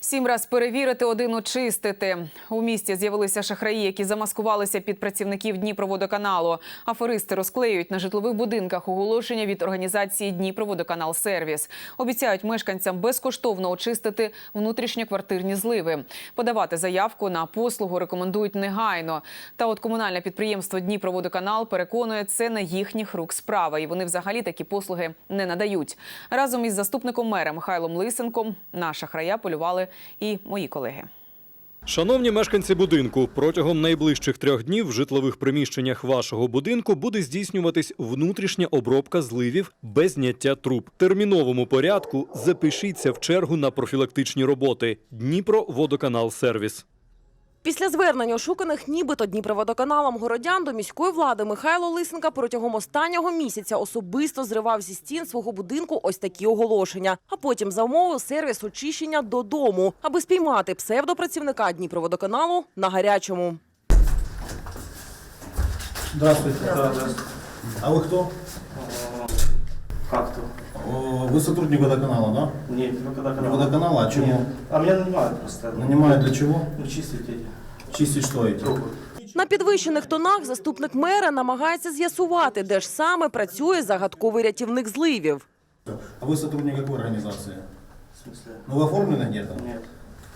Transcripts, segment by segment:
Сім раз перевірити, один очистити. У місті з'явилися шахраї, які замаскувалися під працівників Дніпроводоканалу. Аферисти розклеюють на житлових будинках оголошення від організації Дніпроводоканал Сервіс. Обіцяють мешканцям безкоштовно очистити внутрішньоквартирні зливи. Подавати заявку на послугу рекомендують негайно. Та от комунальне підприємство Дніпроводоканал переконує, це не їхніх рук справа, і вони взагалі такі послуги не надають. Разом із заступником мера Михайлом Лисенком на шахрая полювали і мої колеги. Шановні мешканці будинку, протягом найближчих трьох днів в житлових приміщеннях вашого будинку буде здійснюватись внутрішня обробка зливів без зняття труб. Терміновому порядку запишіться в чергу на профілактичні роботи. Дніпро водоканал сервіс. Після звернення ошуканих нібито Дніпроводоканалом городян до міської влади Михайло Лисенка протягом останнього місяця особисто зривав зі стін свого будинку ось такі оголошення, а потім замовив сервіс очищення додому, аби спіймати псевдопрацівника Дніпроводоканалу на гарячому. Здравствуйте. Здравствуйте. А вы кто? Как то? О, Вы сотрудник водоканала, да? Нет, ну когда Не канал. водоканала, а чего? Нет. А меня нанимают просто. Нанимают для чего? Ну, чистить эти Чистить что эти? трубы. На підвищених тонах заступник мера намагається з'ясувати, де ж саме працює загадковий рятівник зливів. А вы сотрудник какой организации? В смысле? Ну вы оформлены где-то? Нет.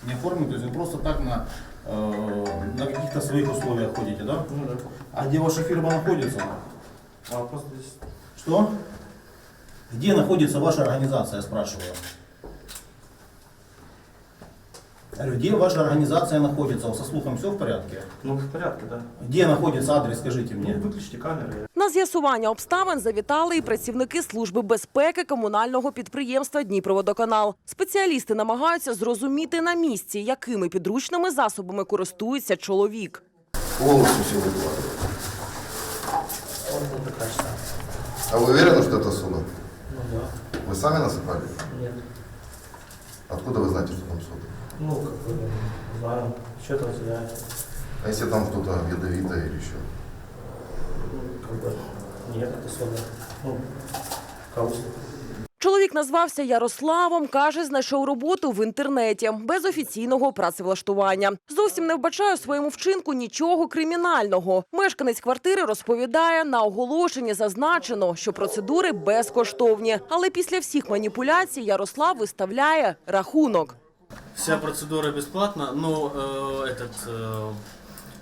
Не оформлены, то есть вы просто так на, э, на каких-то своих условиях ходите, да? Ну да. А где ваша фирма находится? А просто здесь. Что? Где находится ваша организация, я спрашиваю? Говорю, где ваша организация находится? Со слухом все в порядке? Ну, в порядке, да. Где находится адрес, скажите Ну, мне? выключите камеры. На з'ясування обставин завітали і працівники служби безпеки комунального підприємства Дніпроводоканал. Спеціалісти намагаються зрозуміти на місці, якими підручними засобами користується чоловік. Полностью все выкладывают. Он был такая же. А вы уверены, что это сода? Да. Вы сами насыпали? Нет. Откуда вы знаете, что там сода? Ну, как бы, знаю. Что это разделяет? А если там что-то ядовитое или еще? Ну, как бы. Нет, это сода. Ну, каусик. Чоловік назвався Ярославом. каже, знайшов роботу в інтернеті без офіційного працевлаштування. Зовсім не вбачає у своєму вчинку нічого кримінального. Мешканець квартири розповідає, на оголошенні зазначено, що процедури безкоштовні. Але після всіх маніпуляцій Ярослав виставляє рахунок. Вся процедура бесплатна, но э, этот э,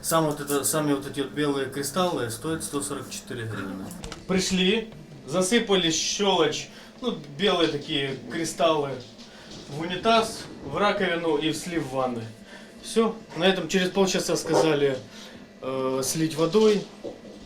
сам вот это, сами вот эти вот белые кристаллы стоят 144 гривны. Пришли, засыпали щелочь, ну белые такие кристаллы в унитаз, в раковину и в слив ванны. Все. На этом через полчаса сказали э, слить водой,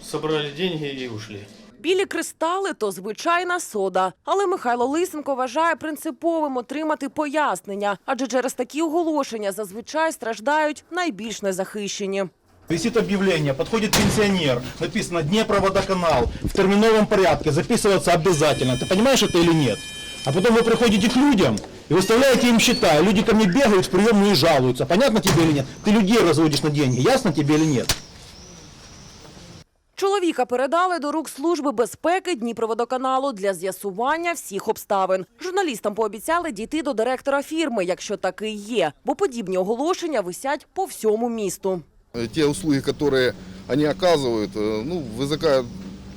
собрали деньги и ушли. Білі кристали то звичайна сода. Але Михайло Лисенко вважає принциповим отримати пояснення, адже через такі оголошення зазвичай страждають найбільш незахищені. Висит объявление, подходит пенсионер, написано Днепроводоканал, в терминовом порядке, записываться обязательно. Ты понимаешь это или нет? А потом вы приходите к людям и выставляете им счета, и люди ко мне бегают в приемную и жалуются. Понятно тебе или нет? Ты людей разводишь на деньги, ясно тебе или нет? Чоловіка передали до рук служби безпеки Дніпроводоканалу для з'ясування всіх обставин. Журналістам пообіцяли дійти до директора фірми, якщо такий є, бо подібні оголошення висять по всьому місту. Э, Те услуги, которые они оказывают, э, ну, вызывают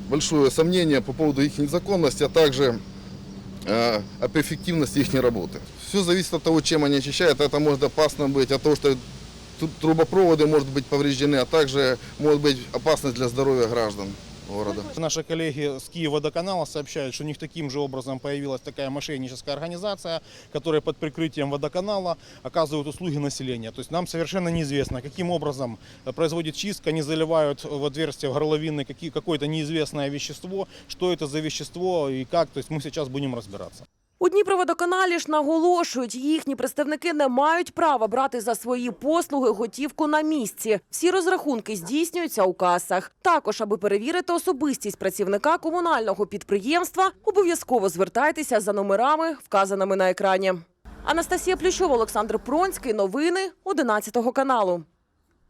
большое сомнение по поводу их незаконности, а также э, об эффективности их работы. Все зависит от того, чем они очищают. Это может опасно быть от того, что тут трубопроводы могут быть повреждены, а также может быть опасность для здоровья граждан города. Наши коллеги с Киевводоканала сообщают, что у них таким же образом появилась такая мошенническая организация, которая под прикрытием водоканала оказывает услуги населению. То есть нам совершенно неизвестно, каким образом э, производит чистка, они заливают в отверстие в горловины какие- какое-то неизвестное вещество, что это за вещество и как, то есть мы сейчас будем разбираться. У Дніпроводоканалі ж наголошують, їхні представники не мають права брати за свої послуги готівку на місці. Всі розрахунки здійснюються у касах. Також, аби перевірити особистість працівника комунального підприємства, обов'язково звертайтеся за номерами, вказаними на екрані. Анастасія Плющова, Олександр Пронський. Новини 11 каналу.